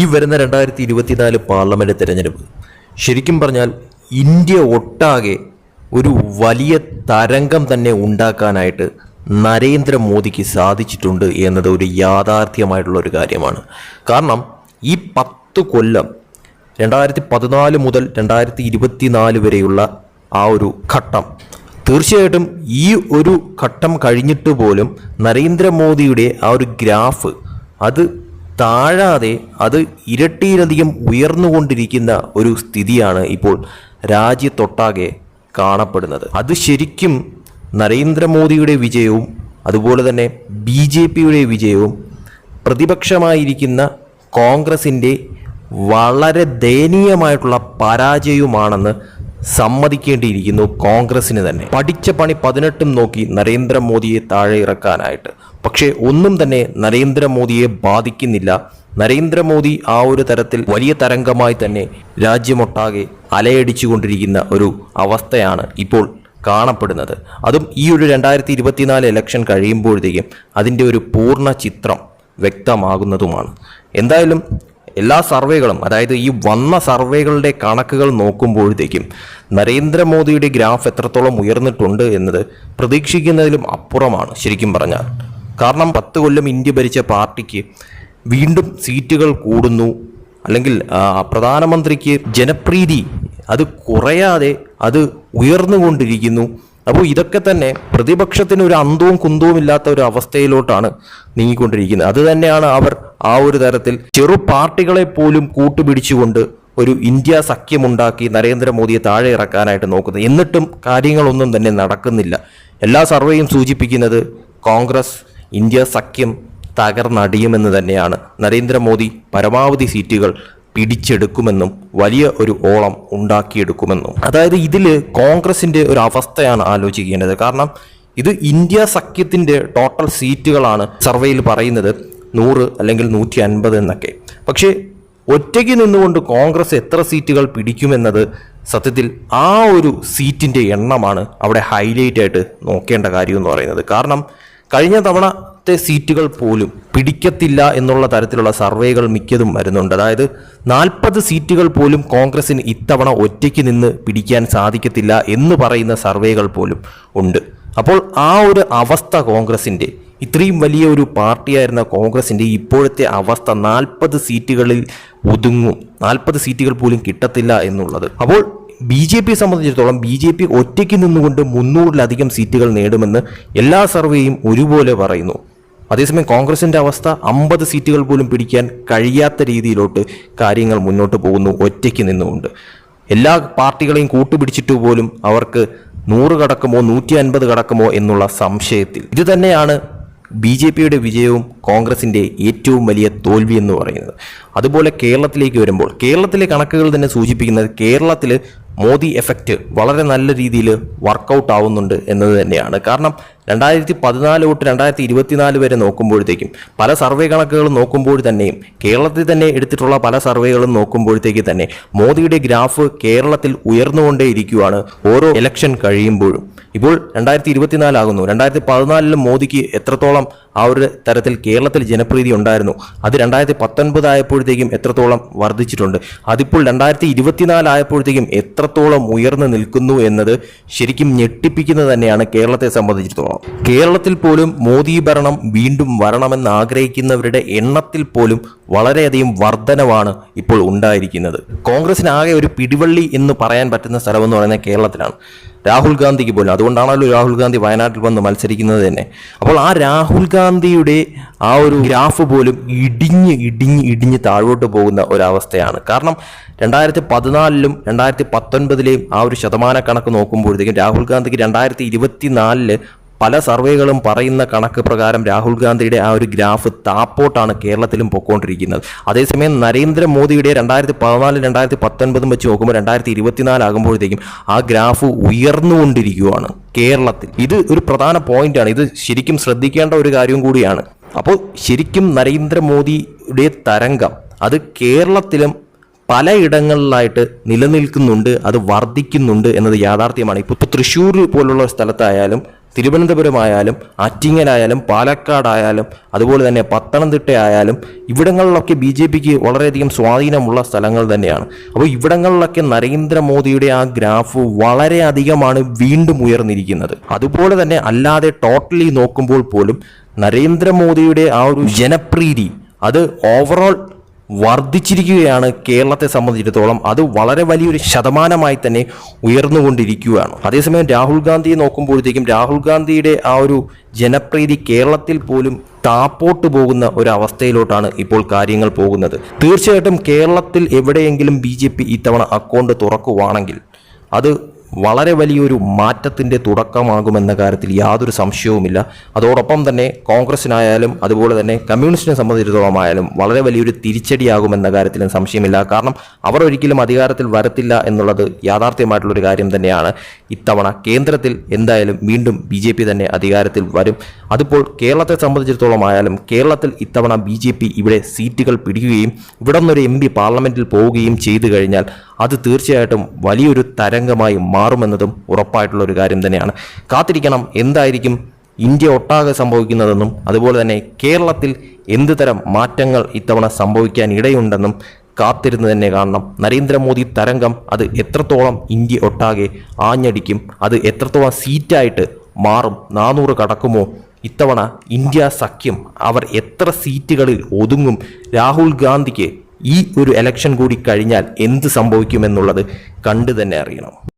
ഈ വരുന്ന രണ്ടായിരത്തി ഇരുപത്തിനാല് പാർലമെന്റ് തിരഞ്ഞെടുപ്പ്. ശരിക്കും പറഞ്ഞാൽ ഇന്ത്യ ഒട്ടാകെ ഒരു വലിയ തരംഗം തന്നെ ഉണ്ടാക്കാനായിട്ട് നരേന്ദ്രമോദിക്ക് സാധിച്ചിട്ടുണ്ട് എന്നത് ഒരു യാഥാർത്ഥ്യമായിട്ടുള്ള ഒരു കാര്യമാണ്. കാരണം ഈ പത്ത് കൊല്ലം രണ്ടായിരത്തി പതിനാല് മുതൽ രണ്ടായിരത്തി ഇരുപത്തിനാല് വരെയുള്ള ആ ഒരു ഘട്ടം തീർച്ചയായിട്ടും ഈ ഒരു ഘട്ടം കഴിഞ്ഞിട്ട് പോലും നരേന്ദ്രമോദിയുടെ ആ ഒരു ഗ്രാഫ് അത് താഴാതെ അത് ഇരട്ടിയിലധികം ഉയർന്നുകൊണ്ടിരിക്കുന്ന ഒരു സ്ഥിതിയാണ് ഇപ്പോൾ രാജ്യത്തൊട്ടാകെ കാണപ്പെടുന്നത്. അത് ശരിക്കും നരേന്ദ്രമോദിയുടെ വിജയവും അതുപോലെ തന്നെ ബി ജെ പിയുടെ വിജയവും പ്രതിപക്ഷമായിരിക്കുന്ന കോൺഗ്രസിന്റെ വളരെ ദയനീയമായിട്ടുള്ള പരാജയവുമാണെന്ന് സമ്മതിക്കേണ്ടിയിരിക്കുന്നു കോൺഗ്രസിന് തന്നെ. പഠിച്ച പണി പതിനെട്ടും നോക്കി നരേന്ദ്രമോദിയെ താഴെ ഇറക്കാനായിട്ട്. പക്ഷേ ഒന്നും തന്നെ നരേന്ദ്രമോദിയെ ബാധിക്കുന്നില്ല. നരേന്ദ്രമോദി ആ ഒരു തരത്തിൽ വലിയ തരംഗമായി തന്നെ രാജ്യമൊട്ടാകെ അലയടിച്ചുകൊണ്ടിരിക്കുന്ന ഒരു അവസ്ഥയാണ് ഇപ്പോൾ കാണപ്പെടുന്നത്. അതും ഈ ഒരു രണ്ടായിരത്തി ഇരുപത്തിനാല് ഇലക്ഷൻ കഴിയുമ്പോഴത്തേക്കും അതിന്റെ ഒരു പൂർണ ചിത്രം വ്യക്തമാകുന്നതുമാണ്. എന്തായാലും എല്ലാ സർവേകളും അതായത് ഈ വന്ന സർവേകളുടെ കണക്കുകൾ നോക്കുമ്പോഴത്തേക്കും നരേന്ദ്രമോദിയുടെ ഗ്രാഫ് എത്രത്തോളം ഉയർന്നിട്ടുണ്ട് എന്നത് പ്രതീക്ഷിക്കുന്നതിലും അപ്പുറമാണ് ശരിക്കും പറഞ്ഞാൽ. കാരണം പത്ത് കൊല്ലം ഇന്ത്യ ഭരിച്ച പാർട്ടിക്ക് വീണ്ടും സീറ്റുകൾ കൂടുന്നു. അല്ലെങ്കിൽ പ്രധാനമന്ത്രിക്ക് ജനപ്രീതി അത് കുറയാതെ അത് ഉയർന്നുകൊണ്ടിരിക്കുന്നു. അപ്പോൾ ഇതൊക്കെ തന്നെ പ്രതിപക്ഷത്തിന് ഒരു അന്തവും കുന്തവും ഇല്ലാത്ത ഒരു അവസ്ഥയിലോട്ടാണ് നീങ്ങിക്കൊണ്ടിരിക്കുന്നത്. അത് തന്നെയാണ് അവർ ആ ഒരു തരത്തിൽ ചെറു പാർട്ടികളെ പോലും കൂട്ടുപിടിച്ചുകൊണ്ട് ഒരു ഇന്ത്യ സഖ്യമുണ്ടാക്കി നരേന്ദ്രമോദിയെ താഴെ ഇറക്കാനായിട്ട് നോക്കുന്നത് എന്നിട്ടും കാര്യങ്ങളൊന്നും തന്നെ നടക്കുന്നില്ല. എല്ലാ സർവേയും സൂചിപ്പിക്കുന്നത് കോൺഗ്രസ് ഇന്ത്യ സഖ്യം തകർന്നടിയുമെന്ന് തന്നെയാണ്. നരേന്ദ്രമോദി പരമാവധി സീറ്റുകൾ പിടിച്ചെടുക്കുമെന്നും വലിയ ഒരു ഓളം ഉണ്ടാക്കിയെടുക്കുമെന്നും. അതായത് ഇതിൽ കോൺഗ്രസിന്റെ ഒരു അവസ്ഥയാണ് ആലോചിക്കേണ്ടത്. കാരണം ഇത് ഇന്ത്യ സഖ്യത്തിന്റെ ടോട്ടൽ സീറ്റുകളാണ് സർവേയിൽ പറയുന്നത്. നൂറ് അല്ലെങ്കിൽ നൂറ്റി അൻപത് എന്നൊക്കെ. പക്ഷേ ഒറ്റയ്ക്ക് നിന്നുകൊണ്ട് കോൺഗ്രസ് എത്ര സീറ്റുകൾ പിടിക്കുമെന്നത് സത്യത്തിൽ ആ ഒരു സീറ്റിന്റെ എണ്ണമാണ് അവിടെ ഹൈലൈറ്റ് ആയിട്ട് നോക്കേണ്ട കാര്യം എന്ന് പറയുന്നത്. കാരണം കഴിഞ്ഞ തവണത്തെ സീറ്റുകൾ പോലും പിടിക്കത്തില്ല എന്നുള്ള തരത്തിലുള്ള സർവേകൾ മിക്കതും വരുന്നുണ്ട്. അതായത് നാൽപ്പത് സീറ്റുകൾ പോലും കോൺഗ്രസിന് ഇത്തവണ ഒറ്റയ്ക്ക് നിന്ന് പിടിക്കാൻ സാധിക്കത്തില്ല എന്ന് പറയുന്ന സർവേകൾ പോലും ഉണ്ട്. അപ്പോൾ ആ ഒരു അവസ്ഥ കോൺഗ്രസിന്റെ ഇത്രയും വലിയ ഒരു പാർട്ടിയായിരുന്ന കോൺഗ്രസിന്റെ ഇപ്പോഴത്തെ അവസ്ഥ നാൽപ്പത് സീറ്റുകളിൽ ഒതുങ്ങും. നാൽപ്പത് സീറ്റുകൾ പോലും കിട്ടത്തില്ല എന്നുള്ളത്. അപ്പോൾ ബി ജെ പിയെ സംബന്ധിച്ചിടത്തോളം ബി ജെ പി ഒറ്റയ്ക്ക് നിന്നുകൊണ്ട് മുന്നൂറിലധികം സീറ്റുകൾ നേടുമെന്ന് എല്ലാ സർവേയും ഒരുപോലെ പറയുന്നു. അതേസമയം കോൺഗ്രസിന്റെ അവസ്ഥ അമ്പത് സീറ്റുകൾ പോലും പിടിക്കാൻ കഴിയാത്ത രീതിയിലോട്ട് കാര്യങ്ങൾ മുന്നോട്ട് പോകുന്നു ഒറ്റയ്ക്ക് നിന്നുകൊണ്ട്. എല്ലാ പാർട്ടികളെയും കൂട്ടുപിടിച്ചിട്ട് പോലും അവർക്ക് നൂറ് കടക്കുമോ നൂറ്റി അൻപത് കടക്കുമോ എന്നുള്ള സംശയത്തിൽ. ഇത് തന്നെയാണ് ബി ജെ പിയുടെ വിജയവും കോൺഗ്രസിന്റെ ഏറ്റവും വലിയ തോൽവി എന്ന് പറയുന്നത്. അതുപോലെ കേരളത്തിലേക്ക് വരുമ്പോൾ കേരളത്തിലെ കണക്കുകൾ തന്നെ സൂചിപ്പിക്കുന്നത് കേരളത്തിൽ മോദി എഫക്റ്റ് വളരെ നല്ല രീതിയിൽ വർക്കൗട്ട് ആവുന്നുണ്ട് എന്നത് തന്നെയാണ്. കാരണം രണ്ടായിരത്തി പതിനാല് തൊട്ട് രണ്ടായിരത്തി ഇരുപത്തിനാല് വരെ നോക്കുമ്പോഴത്തേക്കും പല സർവേ കണക്കുകളും നോക്കുമ്പോൾ തന്നെയും കേരളത്തിൽ തന്നെ എടുത്തിട്ടുള്ള പല സർവേകളും നോക്കുമ്പോഴത്തേക്ക് തന്നെ മോദിയുടെ ഗ്രാഫ് കേരളത്തിൽ ഉയർന്നുകൊണ്ടേയിരിക്കുകയാണ് ഓരോ ഇലക്ഷൻ കഴിയുമ്പോഴും. ഇപ്പോൾ രണ്ടായിരത്തി ഇരുപത്തിനാലാകുന്നു രണ്ടായിരത്തി പതിനാലിലും മോദിക്ക് എത്രത്തോളം ആ ഒരു തരത്തിൽ കേരളത്തിൽ ജനപ്രീതി ഉണ്ടായിരുന്നു അത് രണ്ടായിരത്തി പത്തൊൻപത് ആയപ്പോഴത്തേക്കും എത്രത്തോളം വർദ്ധിച്ചിട്ടുണ്ട് അതിപ്പോൾ രണ്ടായിരത്തി ഇരുപത്തിനാലായപ്പോഴത്തേക്കും എത്രത്തോളം ഉയർന്നു നിൽക്കുന്നു എന്നത് ശരിക്കും ഞെട്ടിപ്പിക്കുന്നത് തന്നെയാണ് കേരളത്തെ സംബന്ധിച്ചിടത്തോളം. കേരളത്തിൽ പോലും മോദി ഭരണം വീണ്ടും വരണമെന്ന് ആഗ്രഹിക്കുന്നവരുടെ എണ്ണത്തിൽ പോലും വളരെയധികം വർധനവാണ് ഇപ്പോൾ ഉണ്ടായിരിക്കുന്നത്. കോൺഗ്രസിനാകെ ഒരു പിടിവള്ളി എന്ന് പറയാൻ പറ്റുന്ന സ്ഥലമെന്ന് പറയുന്നത് കേരളത്തിലാണ്. രാഹുൽ ഗാന്ധിക്ക് പോലും. അതുകൊണ്ടാണല്ലോ രാഹുൽ ഗാന്ധി വയനാട്ടിൽ വന്ന് മത്സരിക്കുന്നത് തന്നെ. അപ്പോൾ ആ രാഹുൽ ഗാന്ധിയുടെ ആ ഒരു ഗ്രാഫ് പോലും ഇടിഞ്ഞ് ഇടിഞ്ഞ് ഇടിഞ്ഞ് താഴോട്ട് പോകുന്ന ഒരവസ്ഥയാണ്. കാരണം രണ്ടായിരത്തി പതിനാലിലും രണ്ടായിരത്തി പത്തൊൻപതിലെയും ആ ഒരു ശതമാന കണക്ക് നോക്കുമ്പോഴത്തേക്കും രാഹുൽ ഗാന്ധിക്ക് രണ്ടായിരത്തി ഇരുപത്തിനാലിൽ പല സർവേകളും പറയുന്ന കണക്ക് പ്രകാരം രാഹുൽ ഗാന്ധിയുടെ ആ ഒരു ഗ്രാഫ് താപ്പോട്ടാണ് കേരളത്തിലും പൊക്കോണ്ടിരിക്കുന്നത്. അതേസമയം നരേന്ദ്രമോദിയുടെ രണ്ടായിരത്തി പതിനാല് രണ്ടായിരത്തി പത്തൊൻപതും വെച്ച് നോക്കുമ്പോൾ രണ്ടായിരത്തി ഇരുപത്തിനാല് ആകുമ്പോഴത്തേക്കും ആ ഗ്രാഫ് ഉയർന്നുകൊണ്ടിരിക്കുകയാണ് കേരളത്തിൽ. ഇത് ഒരു പ്രധാന പോയിന്റാണ്. ഇത് ശരിക്കും ശ്രദ്ധിക്കേണ്ട ഒരു കാര്യം കൂടിയാണ്. അപ്പോൾ ശരിക്കും നരേന്ദ്രമോദിയുടെ തരംഗം അത് കേരളത്തിലും പലയിടങ്ങളിലായിട്ട് നിലനിൽക്കുന്നുണ്ട് അത് വർദ്ധിക്കുന്നുണ്ട് എന്നത് യാഥാർത്ഥ്യമാണ്. ഇപ്പോൾ തൃശ്ശൂർ പോലുള്ള സ്ഥലത്തായാലും തിരുവനന്തപുരമായാലും ആറ്റിങ്ങലായാലും പാലക്കാടായാലും അതുപോലെ തന്നെ പത്തനംതിട്ട ആയാലും ഇവിടങ്ങളിലൊക്കെ ബി ജെ പിക്ക് വളരെയധികം സ്വാധീനമുള്ള സ്ഥലങ്ങൾ തന്നെയാണ്. അപ്പോൾ ഇവിടങ്ങളിലൊക്കെ നരേന്ദ്രമോദിയുടെ ആ ഗ്രാഫ് വളരെയധികമാണ് വീണ്ടും ഉയർന്നിരിക്കുന്നത്. അതുപോലെ തന്നെ അല്ലാതെ ടോട്ടലി നോക്കുമ്പോൾ പോലും നരേന്ദ്രമോദിയുടെ ആ ഒരു ജനപ്രീതി അത് ഓവറോൾ വർദ്ധിച്ചിരിക്കുകയാണ് കേരളത്തെ സംബന്ധിച്ചിടത്തോളം. അത് വളരെ വലിയൊരു ശതമാനമായി തന്നെ ഉയർന്നുകൊണ്ടിരിക്കുകയാണ്. അതേസമയം രാഹുൽ ഗാന്ധിയെ നോക്കുമ്പോഴത്തേക്കും രാഹുൽ ഗാന്ധിയുടെ ആ ഒരു ജനപ്രീതി കേരളത്തിൽ പോലും താപ്പോട്ട് പോകുന്ന ഒരു അവസ്ഥയിലോട്ടാണ് ഇപ്പോൾ കാര്യങ്ങൾ പോകുന്നത്. തീർച്ചയായിട്ടും കേരളത്തിൽ എവിടെയെങ്കിലും ബി ജെ പി ഇത്തവണ അക്കൗണ്ട് തുറക്കുവാണെങ്കിൽ അത് വളരെ വലിയൊരു മാറ്റത്തിന്റെ തുടക്കമാകുമെന്ന കാര്യത്തിൽ യാതൊരു സംശയവുമില്ല. അതോടൊപ്പം തന്നെ കോൺഗ്രസിനായാലും അതുപോലെ തന്നെ കമ്മ്യൂണിസ്റ്റിനെ സംബന്ധിച്ചിടത്തോളം ആയാലും വളരെ വലിയൊരു തിരിച്ചടിയാകുമെന്ന കാര്യത്തിലും സംശയമില്ല. കാരണം അവർ ഒരിക്കലും അധികാരത്തിൽ വരത്തില്ല എന്നുള്ളത് യാഥാർത്ഥ്യമായിട്ടുള്ളൊരു കാര്യം തന്നെയാണ്. ഇത്തവണ കേന്ദ്രത്തിൽ എന്തായാലും വീണ്ടും ബി ജെ പി തന്നെ അധികാരത്തിൽ വരും. അതിപ്പോൾ കേരളത്തെ സംബന്ധിച്ചിടത്തോളം ആയാലും കേരളത്തിൽ ഇത്തവണ ബി ജെ പി ഇവിടെ സീറ്റുകൾ പിടിക്കുകയും ഇവിടെ നിന്നൊരു എം പി പാർലമെന്റിൽ പോവുകയും ചെയ്തു കഴിഞ്ഞാൽ അത് തീർച്ചയായിട്ടും വലിയൊരു തരംഗമായി മാറുമെന്നതും ഉറപ്പായിട്ടുള്ള ഒരു കാര്യം തന്നെയാണ്. കാത്തിരിക്കണം എന്തായിരിക്കും ഇന്ത്യ ഒട്ടാകെ സംഭവിക്കുന്നതെന്നും അതുപോലെ തന്നെ കേരളത്തിൽ എന്ത് തരം മാറ്റങ്ങൾ ഇത്തവണ സംഭവിക്കാൻ ഇടയുണ്ടെന്നും കാത്തിരുന്ന് തന്നെ കാണണം. നരേന്ദ്രമോദി തരംഗം അത് എത്രത്തോളം ഇന്ത്യ ഒട്ടാകെ ആഞ്ഞടിക്കും അത് എത്രത്തോളം സീറ്റായിട്ട് മാറും നാനൂറ് കടക്കുമോ ഇത്തവണ ഇന്ത്യ സഖ്യം അവർ എത്ര സീറ്റുകളിൽ ഒതുങ്ങും രാഹുൽ ഗാന്ധിക്ക് ഈ ഒരു എലക്ഷൻ കൂടി കഴിഞ്ഞാൽ എന്ത് സംഭവിക്കുമെന്നുള്ളത് കണ്ടു തന്നെ അറിയണം.